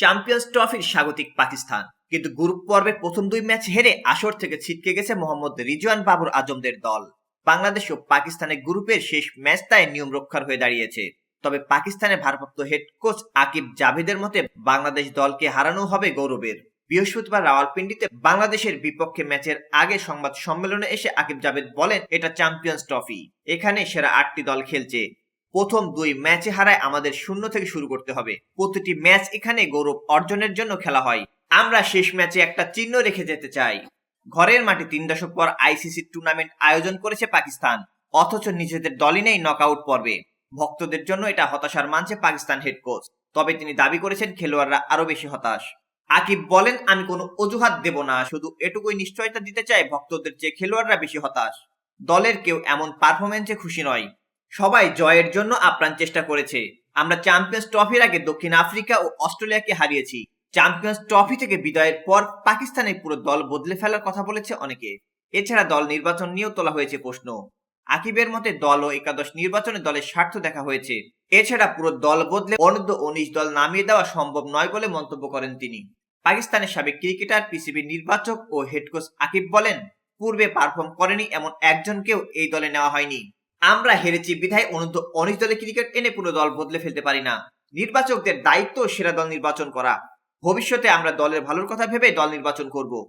Champions ট্রফির স্বাগতিক পাকিস্তান। কিন্তু গ্রুপ পর্বে প্রথম দুই ম্যাচ হেরে আসর থেকে ছিটকে গেছে মোহাম্মদ রিজওয়ান বাবর আজমদের দল। বাংলাদেশ ও পাকিস্তানের গ্রুপের শেষ ম্যাচ তাই নিয়ম রক্ষার হয়ে দাঁড়িয়েছে। তবে পাকিস্তানের ভারপ্রাপ্ত হেড কোচ আকিব জাভেদের মতে, বাংলাদেশ দলকে হারানো হবে গৌরবের। বৃহস্পতিবার রাওয়ালপিন্ডিতে বাংলাদেশের বিপক্ষে ম্যাচের আগে সংবাদ সম্মেলনে এসে আকিব জাভেদ বলেন, এটা চ্যাম্পিয়ন্স ট্রফি এখানে সেরা আটটি দল খেলছে। প্রথম দুই ম্যাচে হারায় আমাদের শূন্য থেকে শুরু করতে হবে। প্রতিটি ম্যাচ এখানে গৌরব অর্জনের জন্য খেলা হয়। আমরা শেষ ম্যাচে একটা চিহ্ন রেখে যেতে চাই। ঘরের মাঠে তিন দশক পর আইসিসি টুর্নামেন্ট আয়োজন করেছে পাকিস্তান। অথচ নিজেদের দলই নেই নকআউট পর্বে। ভক্তদের জন্য এটা হতাশার মানছে পাকিস্তান হেড কোচ তবে তিনি দাবি করেছেন খেলোয়াড়রা আরও বেশি হতাশ। আকিব বলেন, আমি কোনো অজুহাত দেব না। শুধু এটুকুই নিশ্চয়তা দিতে চাই, ভক্তদের চেয়ে খেলোয়াড়রা বেশি হতাশ। দলের কেউ এমন পারফরমেন্সে খুশি নয়। সবাই জয়ের জন্য আপ্রাণ চেষ্টা করেছে। আমরা চ্যাম্পিয়ন্স ট্রফির আগে দক্ষিণ আফ্রিকা ও অস্ট্রেলিয়াকে হারিয়েছি। চ্যাম্পিয়ন্স ট্রফি থেকে বিদায়ের পর পাকিস্তানের পুরো দল বদলে ফেলার কথা বলেছে অনেকে। এছাড়া দল নির্বাচন নিয়েও তোলা হয়েছে প্রশ্ন। আকিবের মতে দল ও একাদশ নির্বাচনে দলের স্বার্থ দেখা হয়েছে। এছাড়া পুরো দল বদলে অনূর্ধ্ব উনিশ দল নামিয়ে দেওয়া সম্ভব নয় বলে মন্তব্য করেন তিনি। পাকিস্তানের সাবেক ক্রিকেটার, পিসিবি নির্বাচক ও হেড কোচ আকিব বলেন, পূর্বে পারফর্ম করেনি এমন একজনকেও এই দলে নেওয়া হয়নি। আমরা হেরেছি। বিধায় অনন্ত অনেক দলে ক্রিকেট এনে পুরো দল বদলে ফেলতে পারি না। নির্বাচকদের দায়িত্ব সেরা দল নির্বাচন করা। ভবিষ্যতে আমরা দলের ভালোর কথা ভেবে দল নির্বাচন করব।